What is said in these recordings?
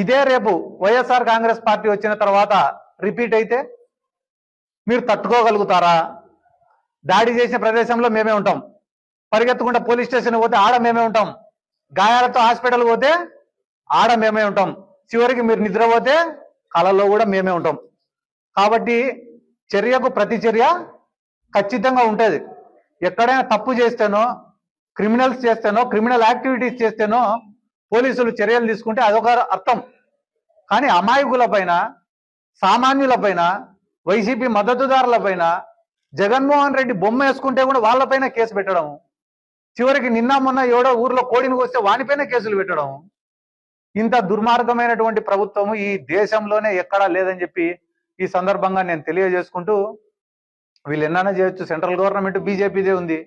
ఇదే రేపు వైఎస్ఆర్ కాంగ్రెస్ పార్టీ వచ్చిన తర్వాత రిపీట్ అయితే మీరు తట్టుకోగలుగుతారా? దాడి చేసిన ప్రదేశంలో మేమే ఉంటాం. పరిగెత్తకుండా పోలీస్ స్టేషన్ పోతే ఆడ మేమే ఉంటాం. గాయాలతో హాస్పిటల్ పోతే ఆడ మేమే ఉంటాం. చివరికి మీరు నిద్రపోతే కళలో కూడా మేమే ఉంటాం. కాబట్టి చర్యకు ప్రతి చర్య ఖచ్చితంగా ఉంటుంది. ఎక్కడైనా తప్పు చేస్తేనో క్రిమినల్స్ చేస్తేనో క్రిమినల్ యాక్టివిటీస్ చేస్తేనో పోలీసులు చర్యలు తీసుకుంటే అదొక అర్థం. కానీ అమాయకుల పైన సామాన్యుల పైన వైసీపీ మద్దతుదారుల పైన జగన్మోహన్ రెడ్డి బొమ్మ వేసుకుంటే కూడా వాళ్ళపైన కేసు పెట్టడం చివరికి నిన్న మొన్న ఎవడో ఊర్లో కోడిని వస్తే వానిపైన కేసులు పెట్టడం ఇంత దుర్మార్గమైనటువంటి ప్రభుత్వము ఈ దేశంలోనే ఎక్కడా లేదని చెప్పి ఈ సందర్భంగా నేను తెలియజేసుకుంటూ వీళ్ళు ఎన్నైనా చేయొచ్చు. సెంట్రల్ గవర్నమెంట్ బీజేపీదే ఉంది.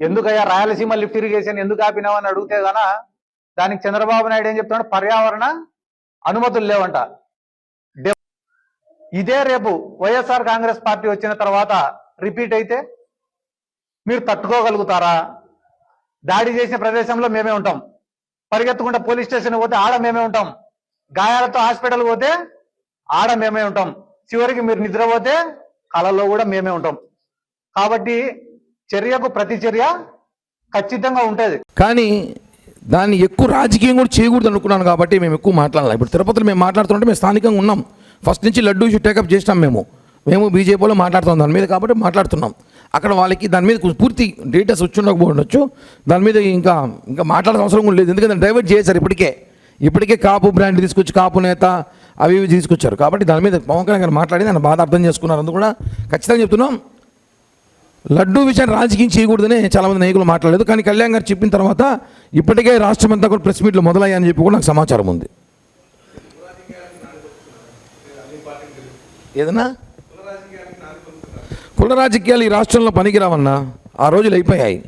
ఎందుకయ్యా రాయలసీమ లిఫ్ట్ ఇరిగేషన్ ఎందుకు ఆపినావని అడిగితే గానా దానికి చంద్రబాబు నాయుడు ఏం చెప్తున్నాడు? పర్యావరణ అనుమతులు లేవంట. ఇదే రేపు వైఎస్ఆర్ కాంగ్రెస్ పార్టీ వచ్చిన తర్వాత రిపీట్ అయితే మీరు తట్టుకోగలుగుతారా? దాడి చేసిన ప్రదేశంలో మేమే ఉంటాం. పరిగెత్తకుండా పోలీస్ స్టేషన్ పోతే ఆడ మేమే ఉంటాం. గాయాలతో హాస్పిటల్ పోతే ఆడ మేమే ఉంటాం. చివరికి మీరు నిద్రపోతే కళలో కూడా మేమే ఉంటాం. కాబట్టి చర్యకు ప్రతి చర్య ఖచ్చితంగా ఉంటుంది. కానీ దాన్ని ఎక్కువ రాజకీయం కూడా చేయకూడదు అనుకున్నాను కాబట్టి మేము ఎక్కువ మాట్లాడాలి ఇప్పుడు తిరుపతిలో మేము మాట్లాడుతుంటే మేము స్థానికంగా ఉన్నాం. ఫస్ట్ నుంచి లడ్డూ ఇష్యూ టేకప్ చేసినాం మేము. మేము బీజేపీలో మాట్లాడుతాం దాని మీద కాబట్టి మాట్లాడుతున్నాం. అక్కడ వాళ్ళకి దాని మీద పూర్తి డీటెయిల్స్ వచ్చి ఉండకపోవచ్చు. దాని మీద ఇంకా ఇంకా మాట్లాడే అవసరం కూడా లేదు. ఎందుకంటే డైవర్ట్ చేశారు ఇప్పటికే. ఇప్పటికే కాపు బ్రాండ్ తీసుకొచ్చి కాపు నేత అవి ఇవి తీసుకొచ్చారు. కాబట్టి దాని మీద పవన్ కళ్యాణ్ గారు మాట్లాడి దాన్ని బాధ అర్థం చేసుకున్నారు. అందుకు కూడా ఖచ్చితంగా చెప్తున్నాం. లడ్డూ విషయాన్ని రాజకీయం చేయకూడదని చాలామంది నాయకులు మాట్లాడలేదు. కానీ కళ్యాణ్ గారు చెప్పిన తర్వాత ఇప్పటికే రాష్ట్రం అంతా కూడా ప్రెస్ మీట్లు మొదలయ్యాయని చెప్పి కూడా నాకు సమాచారం ఉంది. ఏదన్నా? కుల రాజకీయాలు ఈ రాష్ట్రంలో పనికిరావన్నా ఆ రోజులు అయిపోయాయి.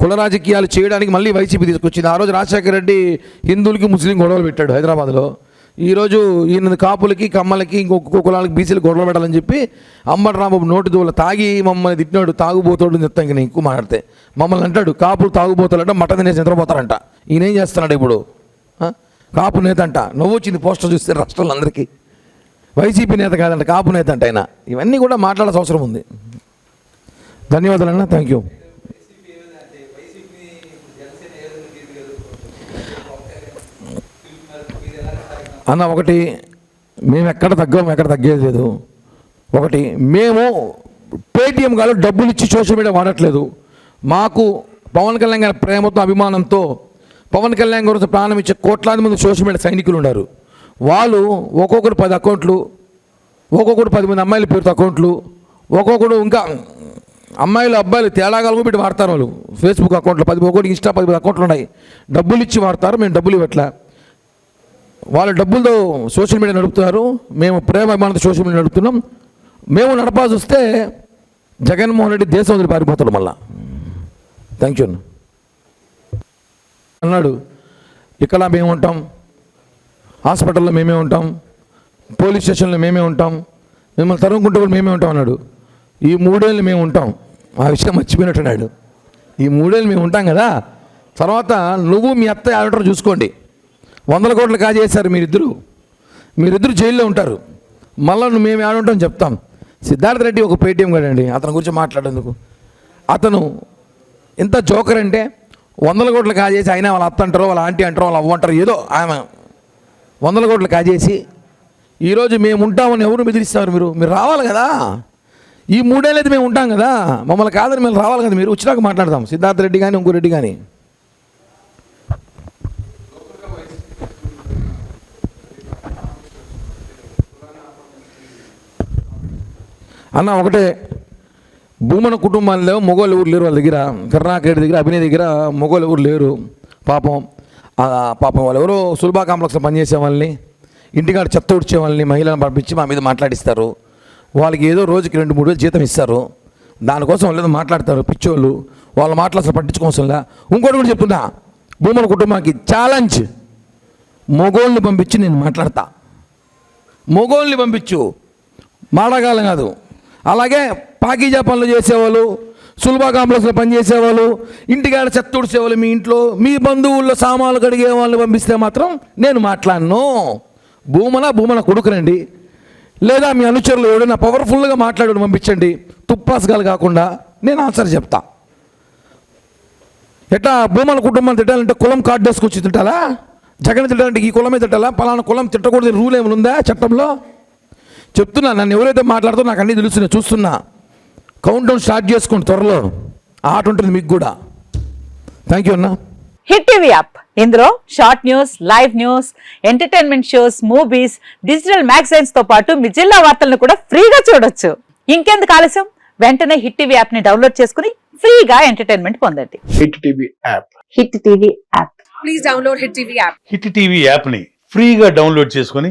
కుల రాజకీయాలు చేయడానికి మళ్ళీ వైసీపీ తీసుకొచ్చింది. ఆ రోజు రాజశేఖర రెడ్డి హిందువులకి ముస్లిం గొడవలు పెట్టాడు హైదరాబాద్లో. ఈరోజు ఈయన కాపులకి కమ్మలకి ఇంకొక కులాలకి బీసీలు గొడవలు పెట్టాలని చెప్పి అంబటి రాంబాబు నోటి దూల తాగి మమ్మల్ని తిట్టినాడు తాగుబోతాడు చెప్తాను ఇంక నేను ఎక్కువ మాట్లాడితే. మమ్మల్ని అంటాడు కాపులు తాగుబోతాడంట మట తినేసి నిద్రపోతారంట. ఈయన ఏం చేస్తున్నాడు ఇప్పుడు? కాపు నేత అంట. నువ్వు వచ్చింది పోస్టర్ చూస్తే రాష్ట్రంలో అందరికీ వైసీపీ నేత కాదంట కాపు నేత అంట ఆయన. ఇవన్నీ కూడా మాట్లాడాల్సిన అవసరం ఉంది. ధన్యవాదాలన్నా థ్యాంక్ యూ అన్న ఒకటి మేము ఎక్కడ తగ్గాము ఎక్కడ తగ్గేది లేదు. ఒకటి మేము పేటిఎం కాదు డబ్బులు ఇచ్చి సోషల్ మీడియా వాడట్లేదు. మాకు పవన్ కళ్యాణ్ గారి ప్రేమతో అభిమానంతో పవన్ కళ్యాణ్ గురించి ప్రాణం ఇచ్చే కోట్లాది మంది సోషల్ మీడియా సైనికులు ఉన్నారు. వాళ్ళు ఒక్కొక్కరు పది అకౌంట్లు ఒక్కొక్కరు పది మంది అమ్మాయిల పేరుతో అకౌంట్లు ఒక్కొక్కడు ఇంకా అమ్మాయిలు అబ్బాయిలు తేడాగాలు పెట్టి వాడతారు వాళ్ళు. ఫేస్బుక్ అకౌంట్లు పది ఒక్కొక్కటి ఇన్స్టా పది అకౌంట్లు ఉన్నాయి. డబ్బులు ఇచ్చి వాడతారు మేము డబ్బులు ఇవ్వట్లే. వాళ్ళ డబ్బులతో సోషల్ మీడియా నడుపుతున్నారు. మేము ప్రేమ అభిమానంతో సోషల్ మీడియా నడుపుతున్నాం. మేము నడపాల్సి వస్తే జగన్మోహన్ రెడ్డి దేశం వదిలి పారిపోతాడు మళ్ళా. థ్యాంక్ యూ అన్నాడు ఇక్కడ మేము ఉంటాం. హాస్పిటల్లో మేమే ఉంటాం. పోలీస్ స్టేషన్లో మేమే ఉంటాం. మిమ్మల్ని తరుముకుంటే కూడా మేమే ఉంటాం అన్నాడు. ఈ మూడేళ్ళు మేము ఉంటాం. ఆ విషయం మర్చిపోయినట్టున్నాడు. ఈ మూడేళ్ళు మేము ఉంటాం కదా. తర్వాత నువ్వు మీ అత్త ఆడటం చూసుకోండి. వందల కోట్లు కాజేశారు మీరిద్దరు. మీరిద్దరు జైల్లో ఉంటారు. మళ్ళీ మేము ఆడుంటాం చెప్తాం. సిద్ధార్థ రెడ్డి ఒక పేటీఎం కదండి అతని గురించి మాట్లాడేందుకు. అతను ఎంత జోకర్ అంటే వందల కోట్లు కాజేసి అయినా వాళ్ళ అత్త అంటారో వాళ్ళ ఆంటీ అంటారో వాళ్ళు అవ్వంటారు ఏదో ఆమె వందల కోట్లు కాజేసి ఈరోజు మేము ఉంటామని ఎవరు బెదిరిస్తారు మీరు? మీరు రావాలి కదా. ఈ మూడేళ్ళైతే అయితే మేము ఉంటాం కదా. మమ్మల్ని కాదని మేము రావాలి కదా మీరు? వచ్చినాక మాట్లాడదాం. సిద్ధార్థ రెడ్డి కానీ ఇంకో రెడ్డి కానీ అన్న ఒకటే భూమన కుటుంబాల్లో మొగోళ్ళు ఎవరు లేరు వాళ్ళ దగ్గర. కరుణాకర్ దగ్గర అభినయ్ దగ్గర మొగోళ్ళు ఎవరు లేరు. పాపం పాపం వాళ్ళు ఎవరో సులభా కాంప్లెక్స్లో పనిచేసే వాళ్ళని ఇంటికాడ చెత్త ఉడిచే వాళ్ళని మహిళలను పంపించి మా మీద మాట్లాడిస్తారు. వాళ్ళకి ఏదో రోజుకి రెండు మూడు వేలు జీతం ఇస్తారు. దానికోసం వాళ్ళు ఏదో మాట్లాడతారు పిచ్చోళ్ళు. వాళ్ళ మాటలు అసలు పట్టించుకోవసంలా ఇంకోటి కూడా చెప్తున్నా. భూమన కుటుంబానికి ఛాలెంజ్ మొగోళ్ళని పంపించి నేను మాట్లాడతా. మొగోళ్ళని పంపించు. మాడగాలం కాదు. అలాగే పాకీజా పనులు చేసేవాళ్ళు సులభ కాంప్లెక్స్లో పనిచేసేవాళ్ళు ఇంటికాడ చెత్త తుడిచేవాళ్ళు మీ ఇంట్లో మీ బంధువుల్లో సామాన్లు కడిగే వాళ్ళని పంపిస్తే మాత్రం నేను మాట్లాడను. భూమన భూమన కొడుకునండి. లేదా మీ అనుచరులు ఎవడైనా పవర్ఫుల్గా మాట్లాడడం పంపించండి. తుప్పాసగాలు కాకుండా నేను ఆన్సర్ చెప్తా. ఎట్లా భూమల కుటుంబాన్ని తిట్టాలంటే కులం కార్డు వేసుకొచ్చి తిట్టాలా? జగన్ తిట్టాలంటే ఈ కులమే తిట్టాలా? పలానా కులం తిట్టకూడదు రూల్ ఏమైనా ఉందా చట్టంలో? చెప్తున్నా నన్ను ఎవరైతే మాట్లాడుతూ నాకు అన్నీ తెలుస్తున్నాయి చూస్తున్నా. కౌంట్ డౌన్ స్టార్ట్ చేసుకోండి త్వరలో. ఆట ఉంటుంది మీకు కూడా. థ్యాంక్ యూ అన్నా. Hit TV app. ఇందులో short news live news entertainment shows movies digital మ్యాగజైన్స్తో పాటు మీ జిల్లా వార్తలను కూడా ఫ్రీగా చూడొచ్చు. ఇంకెందుకు ఆలస్యం? వెంటనే హిట్ టీవీ యాప్ని డౌన్లోడ్ చేసుకుని ఫ్రీగా ఎంటర్టైన్మెంట్ పొందండి. Hit TV app. Hit TV app. Please download Hit TV app. Hit TV యాప్ని ఫ్రీగా డౌన్లోడ్ చేసుకొని